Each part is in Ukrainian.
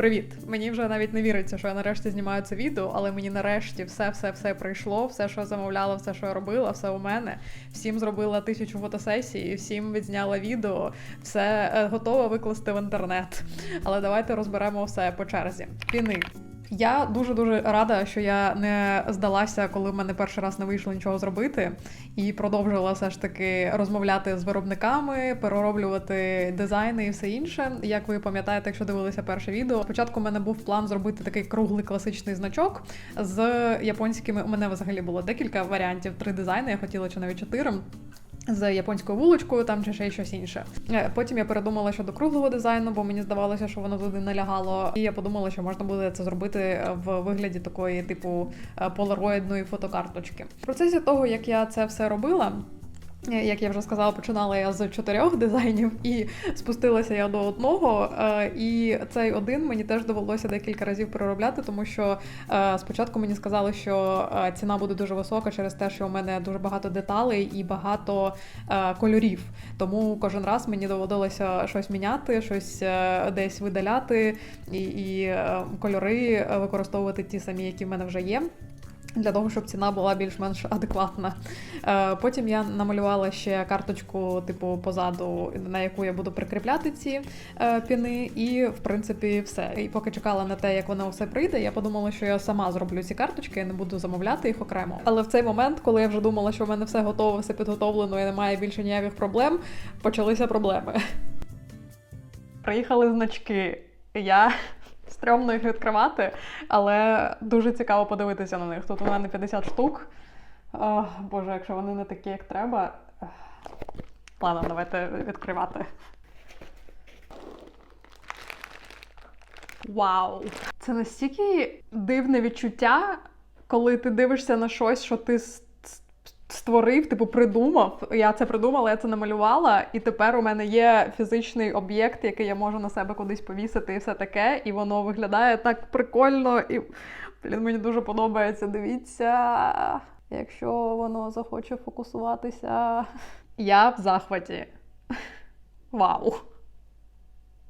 Привіт! Мені вже навіть не віриться, що я нарешті знімаю це відео, але мені нарешті все, все, все прийшло, все, що я замовляла, все, що я робила, все у мене. Всім зробила тисячу фотосесій, всім відзняла відео, все готова викласти в інтернет. Але давайте розберемо все по черзі. Піни. Я дуже дуже рада, що я не здалася, коли в мене перший раз не вийшло нічого зробити, і продовжила все ж таки розмовляти з виробниками, перероблювати дизайни і все інше. Як ви пам'ятаєте, якщо дивилися перше відео, спочатку в мене був план зробити такий круглий класичний значок з японськими. У мене взагалі було декілька варіантів, три дизайни. Я хотіла чи навіть чотири з японською вуличкою там чи ще щось інше. Е, Потім я передумала щодо круглого дизайну, бо мені здавалося, що воно туди налягало. І я подумала, що можна буде це зробити в вигляді такої, типу, е, полароїдної фотокарточки. В процесі того, як я це все робила. Е, Як я вже сказала, починала я з чотирьох дизайнів і спустилася я до одного. е, І цей один мені теж довелося декілька разів переробляти, тому що е, спочатку мені сказали, що ціна буде дуже висока через те, що у мене дуже багато деталей і багато кольорів. Тому кожен раз мені доводилося щось міняти, щось десь видаляти, і, і кольори використовувати ті самі, які в мене вже є. Для того, щоб ціна була більш-менш адекватна. Е, Потім я намалювала ще карточку, типу, позаду, на яку я буду прикріпляти ці е, піни, і в принципі все. І поки чекала на те, як воно все прийде, я подумала, що я сама зроблю ці карточки, я не буду замовляти їх окремо. Але в цей момент, коли я вже думала, що в мене все готово, все підготовлено і немає більше ніяких проблем, почалися проблеми. Приїхали значки. Я стрьомно їх відкривати, але дуже цікаво подивитися на них. Тут у мене 50 штук. О, Боже, якщо вони не такі, як треба. Ладно, давайте відкривати. Вау! Це настільки дивне відчуття, коли ти дивишся на щось, що ти створив, типу придумав. Я це придумала, я це намалювала, і тепер у мене є фізичний об'єкт, який я можу на себе кудись повісити, і все таке, і воно виглядає так прикольно. І блін, мені дуже подобається. Дивіться, якщо воно захоче фокусуватися. Я в захваті. Вау!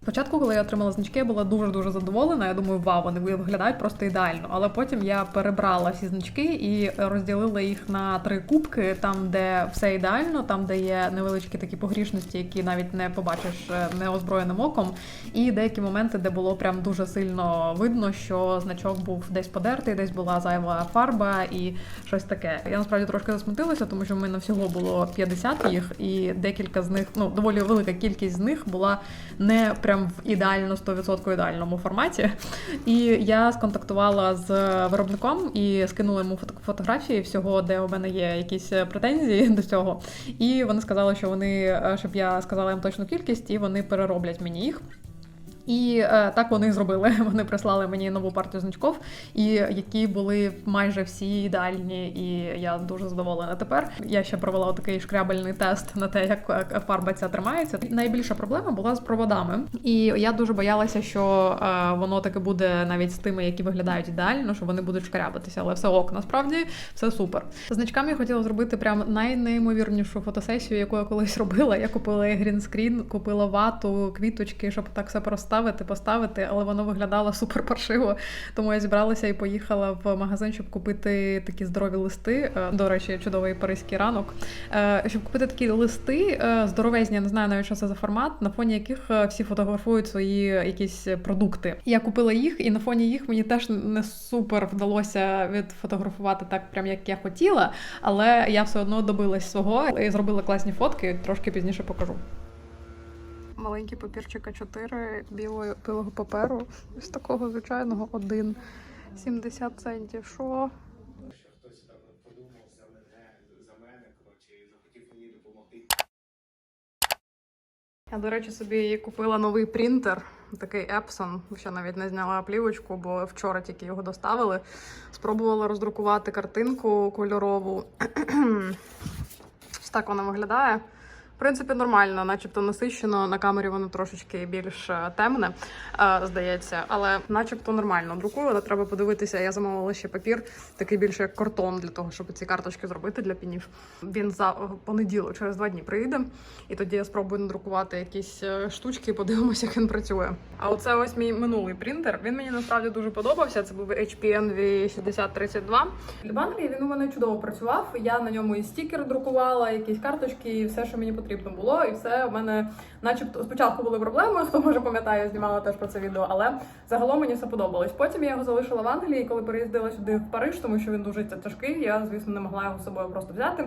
Спочатку, коли я отримала значки, я була дуже дуже задоволена. Я думаю, вау, вони виглядають просто ідеально. Але потім я перебрала всі значки і розділила їх на три кубки, там, де все ідеально, там, де є невеличкі такі погрішності, які навіть не побачиш е, неозброєним оком, і деякі моменти, де було прям дуже сильно видно, що значок був десь подертий, десь була зайва фарба і щось таке. Я насправді трошки засмутилася, тому що в мене всього було 50 їх, і декілька з них, ну доволі велика кількість з них була не прям в ідеально 100% ідеальному форматі. І я сконтактувала з виробником і скинула йому фотографії всього, де у мене є якісь претензії до цього. І вони сказали, що вони, е, щоб я сказала їм точну кількість, і вони перероблять мені їх. І е, так вони зробили. Вони прислали мені нову партію значків, і які були майже всі ідеальні, і я дуже задоволена тепер. Я ще провела такий шкрябельний тест на те, як е, фарба ця тримається. Найбільша проблема була з проводами, і я дуже боялася, що е, воно таки буде навіть з тими, які виглядають ідеально, що вони будуть шкрябатися, але все ок, насправді все супер. З значками я хотіла зробити прям найнеймовірнішу фотосесію, яку я колись робила. Я купила грінскрін, купила вату, квіточки, щоб так все розставити, поставити, але воно виглядало супер паршиво. Тому я зібралася і поїхала в магазин, щоб купити такі здорові листи. Е, До речі, чудовий паризький ранок. Е, Щоб купити такі листи е, здоровезні, я не знаю навіть, що це за формат, на фоні яких всі фотографують свої якісь продукти. Я купила їх, і на фоні їх мені теж не супер вдалося відфотографувати так, прям як я хотіла, але я все одно добилась свого і зробила класні фотки. Трошки пізніше покажу. Маленький папірчик А4 білого, білого паперу. Ось такого звичайного один. 70 центів. Що? хтось подумав за мене, за захотів мені допомогти. Я, до речі, собі купила новий принтер, такий Epson. Ще навіть не зняла плівочку, бо вчора тільки його доставили. Спробувала роздрукувати картинку кольорову. Ось так вона виглядає. Принципі, нормально, начебто насищено. На камері воно трошечки більш е, темне, е, здається, але начебто нормально друкую. Але треба подивитися. Я замовила ще папір, такий більше як картон для того, щоб ці карточки зробити для пінів. Він за понеділок, через два дні прийде, і тоді я спробую надрукувати якісь е, штучки і подивимося, як він працює. А оце ось мій минулий принтер. Він мені насправді дуже подобався. Це був HP Envy 6032. В Англії він у мене чудово працював. Я на ньому і стікери друкувала, якісь карточки, і все, що мені потрібно було. І все у мене, начебто, спочатку були проблеми. Хто може пам'ятає, знімала теж про це відео, але загалом мені все подобалось. Потім я його залишила в Англії, коли переїздила сюди в Париж, тому що він дуже тяжкий. Я, звісно, не могла його з собою просто взяти.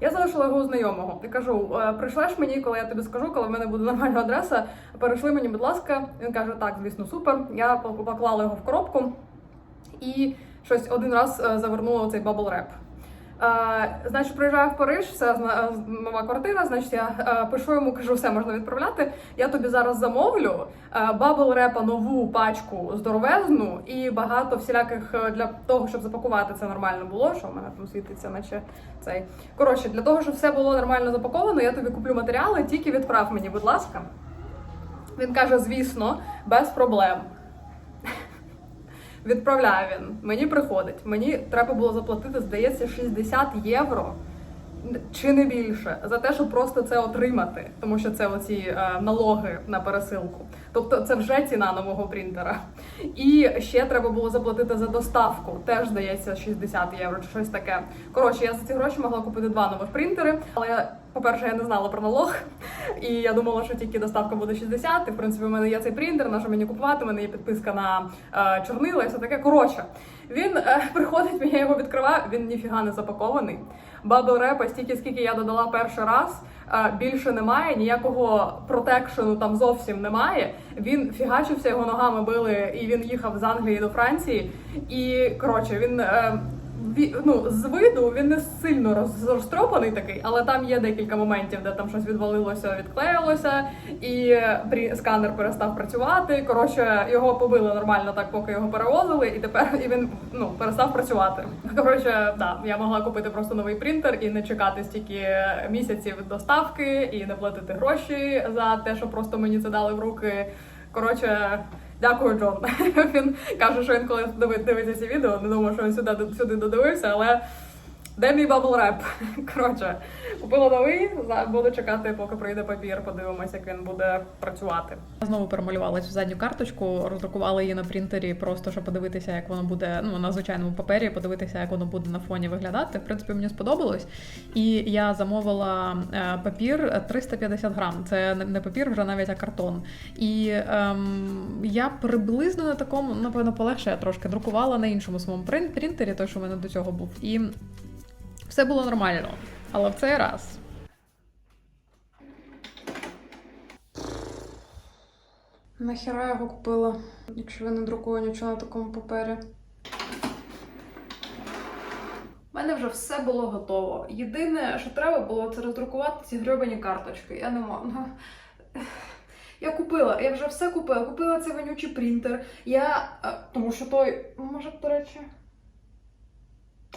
Я залишила його у знайомого і кажу: «Е, прийшлеш мені, коли я тобі скажу, коли в мене буде нормальна адреса. Перейшли мені, будь ласка. Він каже: так, звісно, супер. Я поклала його в коробку і щось один раз е, завернула цей бабл реп. Е, значить, приїжджаю в Париж, все е, нова квартира. Значить, я е, пишу йому, кажу, все можна відправляти. Я тобі зараз замовлю е, бабл репа нову пачку здоровезну і багато всіляких е, для того, щоб запакувати це нормально було. Що в мене там світиться, наче цей. Коротше, для того, щоб все було нормально запаковано, я тобі куплю матеріали, тільки відправ мені, будь ласка. Він каже, звісно, без проблем. Відправляє він. Мені приходить. Мені треба було заплатити, здається, 60 євро чи не більше за те, щоб просто це отримати, тому що це оці е, налоги на пересилку. Тобто це вже ціна нового принтера. І ще треба було заплатити за доставку. Теж здається 60 євро чи щось таке. Коротше, я за ці гроші могла купити два нових принтери, але по-перше, я не знала про налог, і я думала, що тільки доставка буде 60. І в принципі, у мене є цей принтер, на що мені купувати. У мене є підписка на е, чорнила і все таке. Коротше, він е, приходить, я його відкриваю. Він ніфіга не запакований. Бабл репа стільки, скільки я додала перший раз. е, Більше немає, ніякого протекшену там зовсім немає. Він фігачився, його ногами били, і він їхав з Англії до Франції. І коротше, він е, ну, з виду він не сильно роз- розтропаний такий, але там є декілька моментів, де там щось відвалилося, відклеїлося, і сканер перестав працювати. Коротше, його побили нормально так, поки його перевозили, і тепер і він ну перестав працювати. Коротше, да, я могла купити просто новий принтер і не чекати стільки місяців доставки, і не платити гроші за те, що просто мені це дали в руки. Коротше. Дякую, Джон. Він каже, що він коли диви- дивиться ці відео, не думаю, що він сюди сюди додивився, але де мій бабл реп? Коротше, купила новий, буду чекати, поки прийде папір, подивимося, як він буде працювати. Я Знову перемалювала цю задню карточку, роздрукувала її на принтері, просто щоб подивитися, як воно буде ну на звичайному папері, подивитися, як воно буде на фоні виглядати. В принципі, мені сподобалось. І я замовила е, папір 350 грам. Це не- папір, вже навіть а картон. І ем, я приблизно на такому, напевно, полегше я трошки друкувала на іншому своєму прин- принтері, той, що в мене до цього був. І все було нормально. Але в цей раз. Нахіра я його купила, якщо я не друкую нічого на такому папері. У мене вже все було готово. Єдине, що треба було, це роздрукувати ці грьобані карточки. Я не можу. Я купила, я вже все купила. Купила цей вонючий принтер. Я. е, Тому що той. Може, до речі.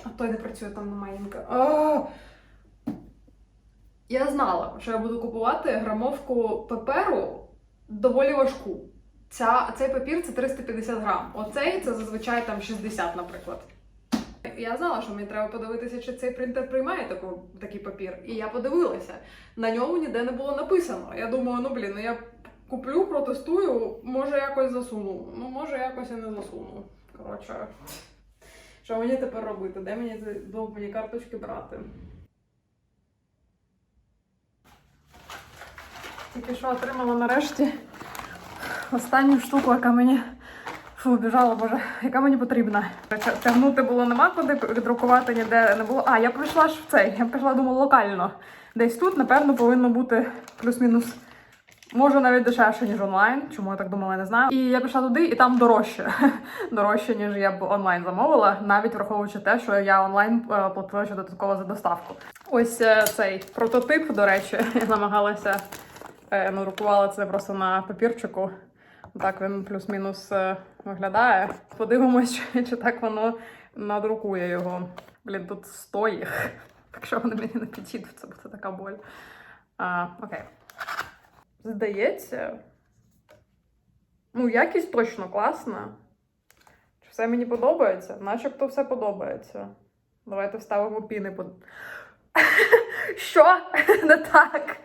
А той не працює, там немає інка. Я знала, що я буду купувати грамовку паперу доволі важку. Ця, цей папір це 350 грам. Оцей це зазвичай там 60, наприклад. Я знала, що мені треба подивитися, чи цей принтер приймає таку, такий папір. І я подивилася. На ньому ніде не було написано. Я думаю, ну блін, ну я куплю, протестую, може якось засуну. Ну, може, якось і не засуну. Коротше, що мені тепер робити? Де мені довбані карточки брати? Тільки що отримала нарешті останню штуку, яка мені фу, біжала, боже, яка мені потрібна. Тя- Тягнути було нема куди, друкувати ніде не було. А, я прийшла ж в цей, я прийшла, думала, локально. Десь тут, напевно, повинно бути плюс-мінус. Може навіть дешевше, ніж онлайн. Чому я так думала, я не знаю. І я пішла туди, і там дорожче. дорожче, ніж я б онлайн замовила, навіть враховуючи те, що я онлайн е, платила ще додатково за доставку. Ось е, цей прототип, до речі, я намагалася е, надрукувала це просто на папірчику. Так він плюс-мінус виглядає. Подивимось, чи, чи так воно надрукує його. Блін, тут 100 їх. Так що вони мені не підійдуть, це буде така боль. А, окей. Здається. Ну, якість точно класна. Чи все мені подобається? Начебто все подобається. Давайте вставимо піни под. Що? Не так.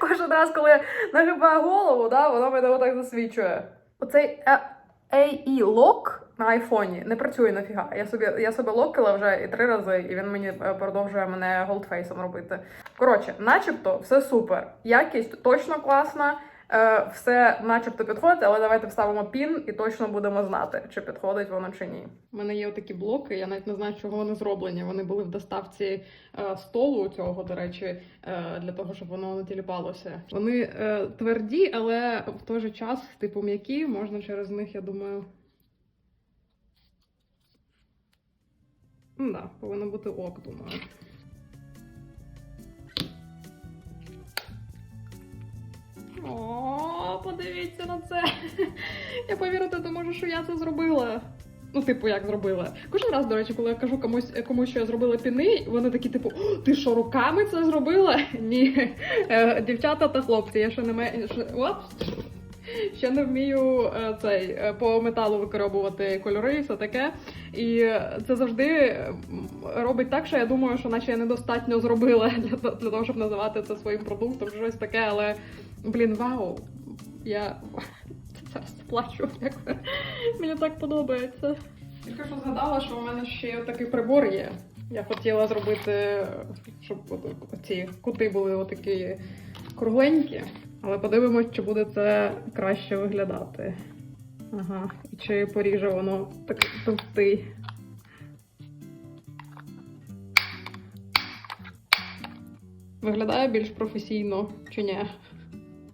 Кожен раз, коли я нагибаю голову, да, воно мене отак засвічує. Оцей е, AE Lock на айфоні не працює нафіга. Я собі, я себе локила вже і три рази, і він мені е, продовжує мене голдфейсом робити. Коротше, начебто, все супер. Якість точно класна. Е, все начебто підходить, але давайте вставимо пін і точно будемо знати, чи підходить воно чи ні. У мене є такі блоки, я навіть не знаю, чого вони зроблені. Вони були в доставці е, столу цього, до речі, е, для того, щоб воно не тіліпалося. Вони е, тверді, але в той же час, типу, м'які, можна через них, я думаю. Ну, да, повинно бути ок, думаю. О, подивіться на це. Я повірити не можу, що я це зробила. Ну, типу, як зробила. Кожен раз, до речі, коли я кажу комусь, комусь що я зробила піни, вони такі, типу, «О, ти що, руками це зробила? Ні. Е, Дівчата та хлопці, я ще не ме... ще... Не вмію е, цей е, по металу викоробувати кольори і все таке. І це завжди робить так, що я думаю, що наче я недостатньо зробила для того, щоб називати це своїм продуктом, щось таке, але блін, вау. Я зараз плачу. Мені так подобається. Тільки що згадала, що у мене ще такий прибор є. Я хотіла зробити, щоб ці кути були отакі кругленькі, але подивимось, чи буде це краще виглядати. Ага, і чи поріже воно такий товстий. Виглядає більш професійно чи ні?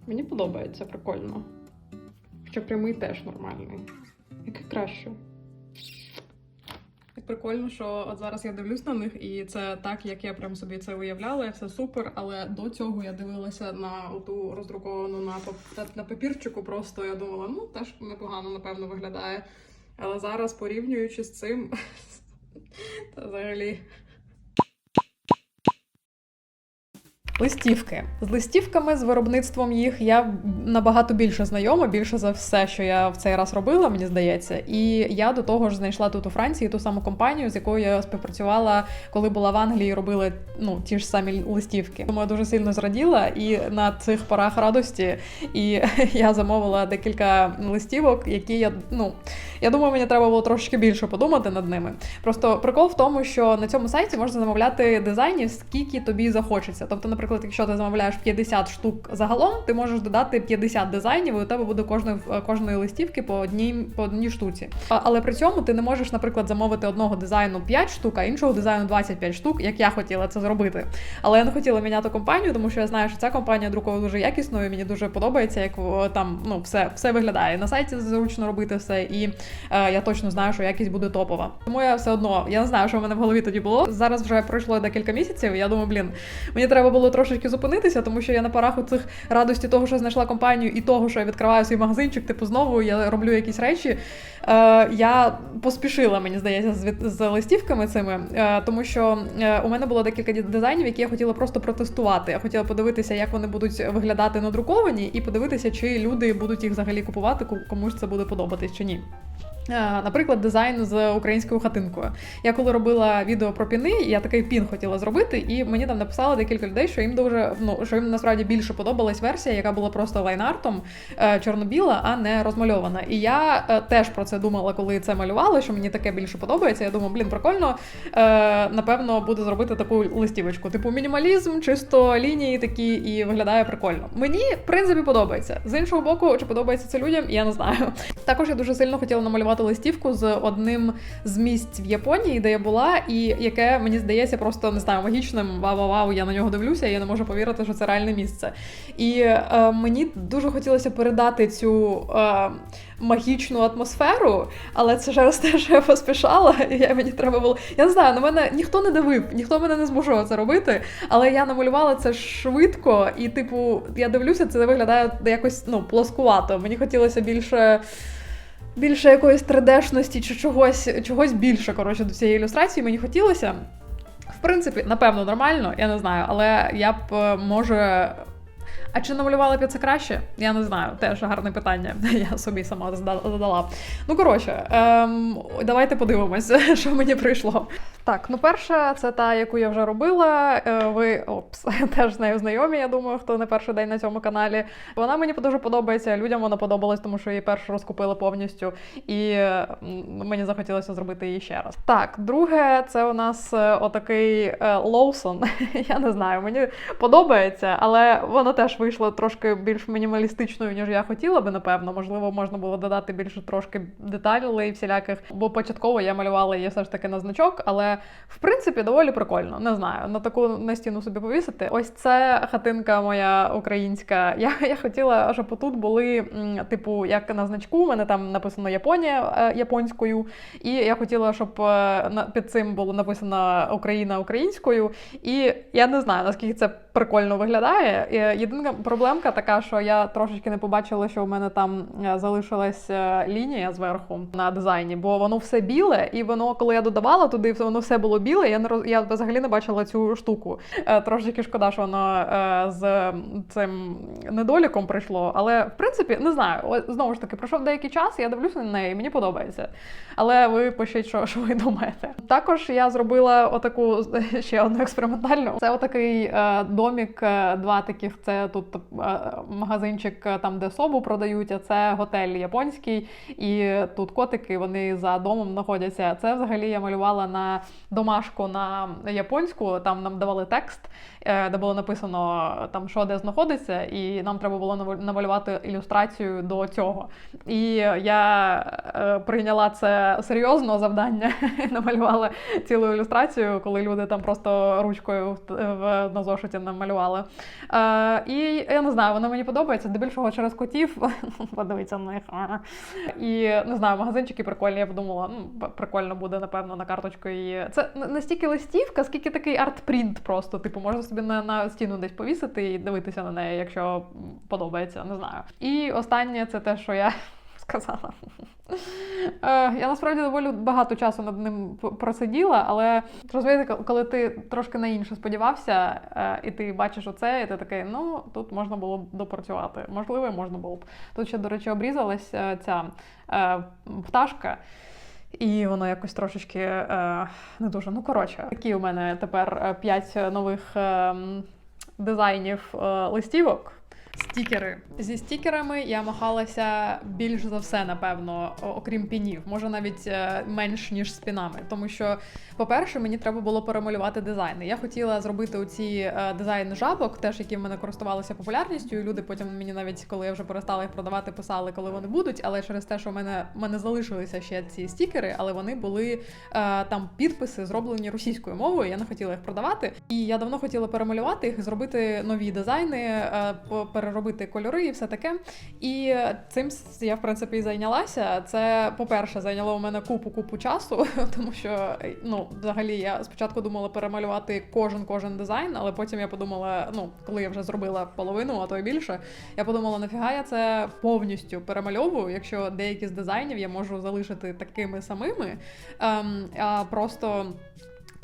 Мені подобається, прикольно. Що прямий теж нормальний. Яке краще. Так прикольно, що от зараз я дивлюсь на них, і це так, як я прям собі це уявляла, і все супер. Але до цього я дивилася на ту роздруковану на, на папірчику. Просто я думала, ну теж непогано, напевно, виглядає. Але зараз, порівнюючи з цим, це взагалі. Листівки з листівками, з виробництвом їх я набагато більше знайома, більше за все, що я в цей раз робила, мені здається. І я до того ж знайшла тут у Франції ту саму компанію, з якою я співпрацювала, коли була в Англії, і робили ну ті ж самі листівки. Тому я дуже сильно зраділа і на цих порах радості. І я замовила декілька листівок, які я ну я думаю, мені треба було трошки більше подумати над ними. Просто прикол в тому, що на цьому сайті можна замовляти дизайнів, скільки тобі захочеться. Тобто, наприклад, якщо ти замовляєш 50 штук загалом, ти можеш додати 50 дизайнів, і у тебе буде кожної, кожної листівки по одній, по одній штуці. Але при цьому ти не можеш, наприклад, замовити одного дизайну 5 штук, а іншого дизайну 25 штук, як я хотіла це зробити. Але я не хотіла міняти компанію, тому що я знаю, що ця компанія друкова дуже якісною. Мені дуже подобається, як там ну все, все виглядає. На сайті зручно робити все, і е, я точно знаю, що якість буде топова. Тому я все одно я не знаю, що в мене в голові тоді було. Зараз вже пройшло декілька місяців. Я думаю, блін, мені треба було трошечки зупинитися, тому що я на парах у цих радості того, що знайшла компанію, і того, що я відкриваю свій магазинчик, типу знову я роблю якісь речі. Е, я поспішила, мені здається, з, з листівками цими, е, тому що е, у мене було декілька дизайнів, які я хотіла просто протестувати. Я хотіла подивитися, як вони будуть виглядати надруковані, і подивитися, чи люди будуть їх взагалі купувати, комусь це буде подобатись чи ні. Е, Наприклад, дизайн з українською хатинкою. Я коли робила відео про піни, я такий пін хотіла зробити, і мені там написало декілька людей, що їм дуже ну що їм насправді більше подобалась версія, яка була просто лайнартом е, чорно-біла, а не розмальована. І я е, теж про це думала, коли це малювала, що мені таке більше подобається. Я думаю, блін, прикольно. Напевно, буде зробити таку листівочку. Типу мінімалізм, чисто лінії такі, і виглядає прикольно. Мені, в принципі, подобається. З іншого боку, чи подобається це людям, я не знаю. Також я дуже сильно хотіла намалювати листівку з одним з місць в Японії, де я була, і яке мені здається просто не знаю, магічним. Вау-вау-вау, я на нього дивлюся, і я не можу повірити, що це реальне місце. І е, мені дуже хотілося передати цю. Е, Магічну атмосферу, але це через те, що я поспішала, і я мені треба було. Я не знаю, на мене ніхто не дивив, ніхто мене не змушував це робити. Але я намалювала це швидко, і, типу, я дивлюся, це виглядає якось ну, плоскувато. Мені хотілося більше. Більше якоїсь 3D-шності чи чогось, чогось більше, коротше, до цієї ілюстрації мені хотілося. В принципі, напевно, нормально, я не знаю, але я б е, може А чи намалювала б я це краще? Я не знаю. Теж гарне питання. Я собі сама задала. Ну коротше, ем, давайте подивимось, що мені прийшло. Так, ну перша це та, яку я вже робила. Е, Ви опс, теж з нею знайомі. Я думаю, хто не перший день на цьому каналі. Вона мені дуже подобається. Людям вона подобалась, тому що її першу розкупили повністю, і мені захотілося зробити її ще раз. Так, друге, це у нас е, отакий е, Лоусон. Я не знаю, мені подобається, але воно теж вийшло трошки більш мінімалістичною, ніж я хотіла би, напевно. Можливо, можна було додати більше трошки деталей всіляких. Бо початково я малювала її все ж таки на значок, але в принципі доволі прикольно. Не знаю, на таку на стіну собі повісити. Ось це хатинка моя українська. Я, я хотіла, щоб тут були, типу, як на значку, у мене там написано Японія е, японською, і я хотіла, щоб е, під цим було написано Україна українською. І я не знаю, наскільки це прикольно виглядає. Єдина проблемка така, що я трошечки не побачила, що у мене там е, залишилась е, лінія зверху на дизайні, бо воно все біле, і воно, коли я додавала туди, воно все було біле. Я не роз... я взагалі не бачила цю штуку. Е, Трошечки шкода, що воно з цим недоліком прийшло. Але в принципі не знаю. Знову ж таки, пройшов деякий час, я дивлюся на неї, мені подобається. Але ви пишіть, що, що ви думаєте. Також я зробила отаку ще одну експериментальну. Це отакий е, домік, е, два таких. Це тут е, магазинчик, е, там де собу продають, а це готель японський. І тут котики вони за домом знаходяться. Це взагалі я малювала на домашку на японську. Там нам давали текст, де було написано там, що де знаходиться, і нам треба було намалювати ілюстрацію до цього. І я е, прийняла це серйозно завдання, намалювала цілу ілюстрацію, коли люди там просто ручкою в, на зошиті намалювали. Е, і я не знаю, воно мені подобається. Здебільшого через котів. Подивіться на них. І не знаю, магазинчики прикольні. Я подумала, ну прикольно буде, напевно, на карточку її. Це не листівка, скільки такий арт-принт просто. Типу, можна собі на, на стіну десь повісити і дивитися на неї, якщо подобається, не знаю. І останнє це те, що я сказала. Е, Я насправді доволі багато часу над ним просиділа, але розумієте, коли ти трошки на інше сподівався, е, і ти бачиш оце, і ти такий, ну тут можна було б допрацювати. Можливо, можна було б. Тут ще, до речі, обрізалась е, ця пташка. І воно якось трошечки е, не дуже. Ну, коротше, такі у мене тепер 5 нових е, дизайнів е, листівок. Стікери. Зі стікерами я махалася більш за все, напевно, окрім пінів, може навіть е, менш ніж з пінами. Тому що, по-перше, мені треба було перемалювати дизайни. Я хотіла зробити оці е, дизайни жабок, теж які в мене користувалися популярністю. І люди потім мені навіть, коли я вже перестала їх продавати, писали, коли вони будуть. Але через те, що в мене, в мене залишилися ще ці стікери, але вони були е, там підписи, зроблені російською мовою. Я не хотіла їх продавати. І я давно хотіла перемалювати їх, зробити нові дизайни, переробити кольори і все таке. І цим я в принципі і зайнялася. Це, по-перше, зайняло у мене купу купу часу, тому що ну, взагалі я спочатку думала перемалювати кожен кожен дизайн, але потім я подумала, ну коли я вже зробила половину, а то й більше, я подумала, нафіга я це повністю перемальовую, якщо деякі з дизайнів я можу залишити такими самими, ем, а просто.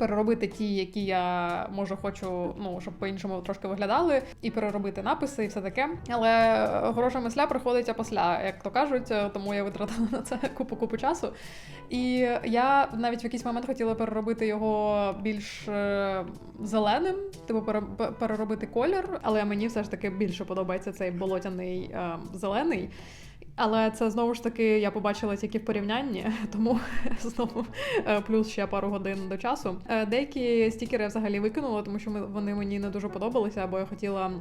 Переробити ті, які я може хочу, ну щоб по-іншому трошки виглядали, і переробити написи, і все таке. Але гроша мисля приходить опосля, як то кажуть, е, тому я витратила на це купу купу часу. І я навіть в якийсь момент хотіла переробити його більш е, зеленим, типу пере- пе- переробити колір, але мені все ж таки більше подобається цей болотяний е, зелений. Але це знову ж таки я побачила тільки в порівнянні, тому знову е, плюс ще пару годин до часу. Е, Деякі стікери взагалі викинула, тому що вони мені не дуже подобалися, бо я хотіла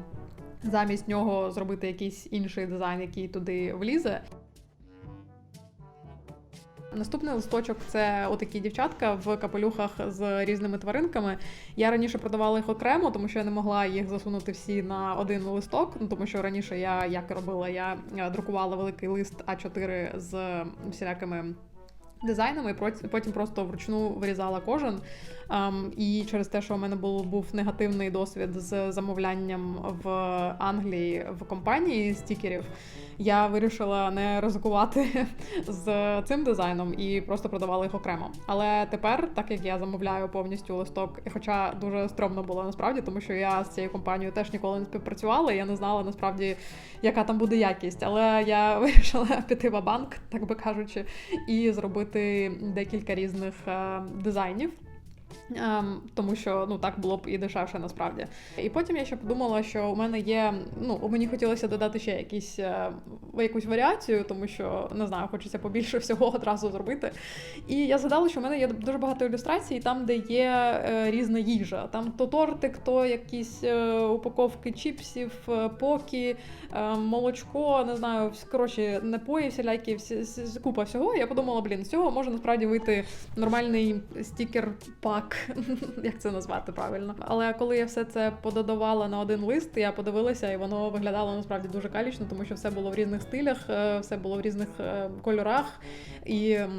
замість нього зробити якийсь інший дизайн, який туди влізе. Наступний листочок це отакі дівчатка в капелюхах з різними тваринками. Я раніше продавала їх окремо, тому що я не могла їх засунути всі на один листок. Ну тому що раніше я як робила, я е, друкувала великий лист А4 з всілякими дизайнами, і потім просто вручну вирізала кожен. Ем, і через те, що у мене був, був негативний досвід з замовлянням в Англії в компанії стікерів, я вирішила не ризикувати з цим дизайном і просто продавала їх окремо. Але тепер, так як я замовляю повністю листок, хоча дуже стрьомно було насправді, тому що я з цією компанією теж ніколи не співпрацювала, я не знала насправді, яка там буде якість. Але я вирішила піти в банк, так би кажучи, і зробити декілька різних е, дизайнів. Ем, тому що ну так було б і дешевше насправді. І потім я ще подумала, що у мене є. Ну, мені хотілося додати ще якісь е, якусь варіацію, тому що не знаю, хочеться побільше всього одразу зробити. І я згадала, що в мене є дуже багато ілюстрацій, там, де є е, різна їжа. Там то тортик, то якісь е, упаковки чіпсів, е, покі, е, молочко, не знаю, коротше, напої, всілякі, всі, всі- купа всього. Я подумала, блін, з цього може насправді вийти нормальний стікер-пак, як це назвати правильно. Але коли я все це пододавала на один лист, я подивилася, і воно виглядало насправді дуже калічно, тому що все було в різних стилях, е, все було в різних е, кольорах, і е,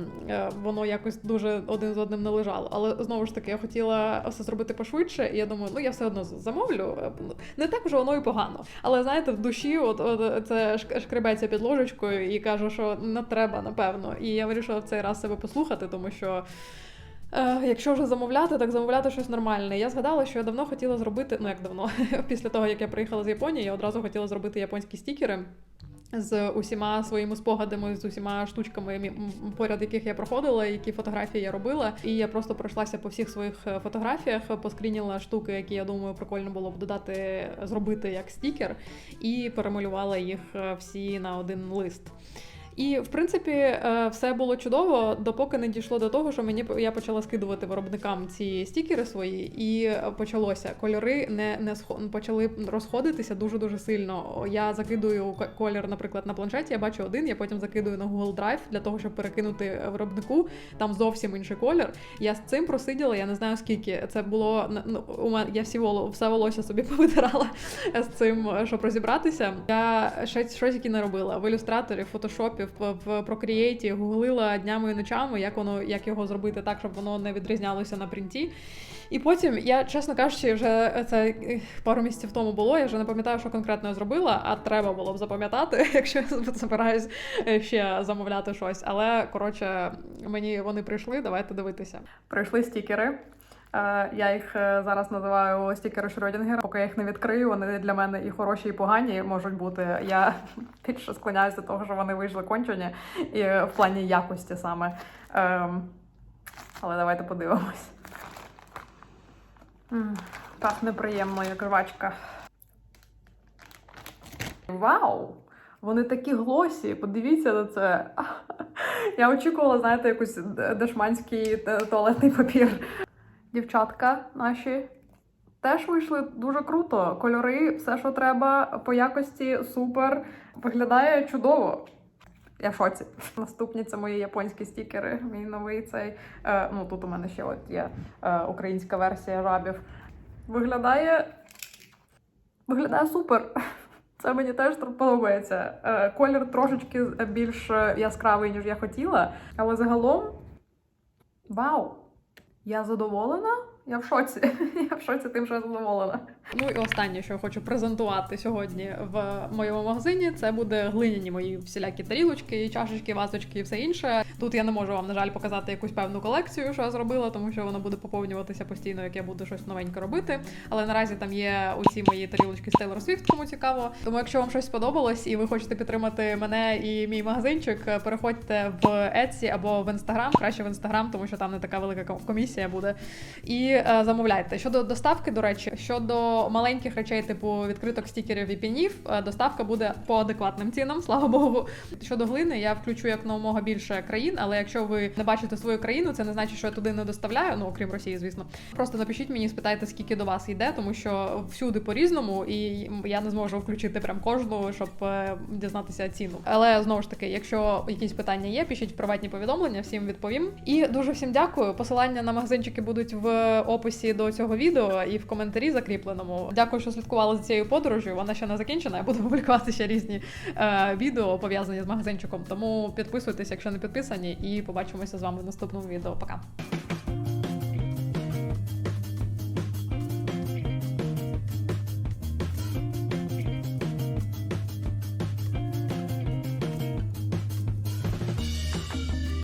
воно якось дуже один з одним не лежало. Але знову ж таки, я хотіла все зробити пошвидше, і я думаю, ну я все одно замовлю. Не так вже воно і погано. Але знаєте, в душі, от, от це шкребеться під ложечкою і каже, що не треба, напевно. І я вирішила в цей раз себе послухати, тому що. Е, якщо вже замовляти, так замовляти щось нормальне. Я згадала, що я давно хотіла зробити, ну як давно, після того як я приїхала з Японії, я одразу хотіла зробити японські стікери. З усіма своїми спогадами, з усіма штучками, поряд яких я проходила, які фотографії я робила. І я просто пройшлася по всіх своїх е, фотографіях, поскрініла штуки, які я думаю, прикольно було б додати, зробити як стікер, і перемалювала їх е, всі на один лист. І в принципі е, все було чудово, допоки не дійшло до того, що мені я почала скидувати виробникам ці стікери свої, і почалося кольори не, не почали розходитися дуже дуже сильно. Я закидую колір, наприклад, на планшеті. Я бачу один, я потім закидую на Google Drive для того, щоб перекинути виробнику. Там зовсім інший колір. Я з цим просиділа, я не знаю скільки. Це було ну, у мене. Я всі воло, все волосся собі повитирала з цим, щоб розібратися. Я щось, щось які не робила в ілюстраторі, фотошопі, в, Procreate, гуглила днями і ночами, як воно як його зробити так, щоб воно не відрізнялося на принті. І потім я, чесно кажучи, вже це пару місяців тому було. Я вже не пам'ятаю, що конкретно я зробила, а треба було б запам'ятати, якщо я збираюсь е, ще замовляти щось. Але коротше, мені вони прийшли. Давайте дивитися. Прийшли стікери. Е, Я їх е, зараз називаю стікери Шрёдінгера. Поки я їх не відкрию, вони для мене і хороші, і погані можуть бути. Я більше склоняюся до того, що вони вийшли кончені і в плані якості саме. Ем, Але давайте подивимось. М, Пахне приємно, як рвачка. Вау! Вони такі глосі, подивіться на це. Я очікувала, знаєте, якийсь дешманський туалетний папір. Дівчатка наші теж вийшли дуже круто. Кольори, все, що треба, по якості супер. Виглядає чудово. Я в шоці. Наступні це мої японські стікери. Мій новий цей. Е, ну тут у мене ще от є е, українська версія жабів. Виглядає. Виглядає супер. Це мені теж подобається. Е, Колір трошечки більш е, яскравий, ніж я хотіла, але загалом вау! Я задоволена? Я в шоці. Я в шоці тим, що задоволена. Ну і останнє, що я хочу презентувати сьогодні в моєму магазині, це буде глиняні мої всілякі тарілочки, чашечки, вазочки і все інше. Тут я не можу вам, на жаль, показати якусь певну колекцію, що я зробила, тому що вона буде поповнюватися постійно, як я буду щось новеньке робити. Але наразі там є усі мої тарілочки з Taylor Swift, кому цікаво. Тому, якщо вам щось сподобалось і ви хочете підтримати мене і мій магазинчик, переходьте в Etsy або в Instagram, краще в Instagram, тому що там не така велика комісія буде. І замовляйте. Щодо доставки, до речі, щодо маленьких речей, типу відкриток стікерів і пінів, е, доставка буде по адекватним цінам, слава Богу. Щодо глини, я включу як намога більше країн, але якщо ви не бачите свою країну, це не значить, що я туди не доставляю, ну окрім Росії, звісно. Просто напишіть мені, спитайте, скільки до вас йде, тому що всюди по-різному, і я не зможу включити прям кожну, щоб е, дізнатися ціну. Але знову ж таки, якщо якісь питання є, пишіть приватні повідомлення, всім відповім. І дуже всім дякую. Посилання на магазинчики будуть в описі до цього відео і в коментарі закріпленому. Дякую, що слідкували за цією подорожю. Вона ще не закінчена. Я буду публікувати ще різні е, відео пов'язані з магазинчиком. Тому підписуйтесь, якщо не підписані, і побачимося з вами в наступному відео. Пока.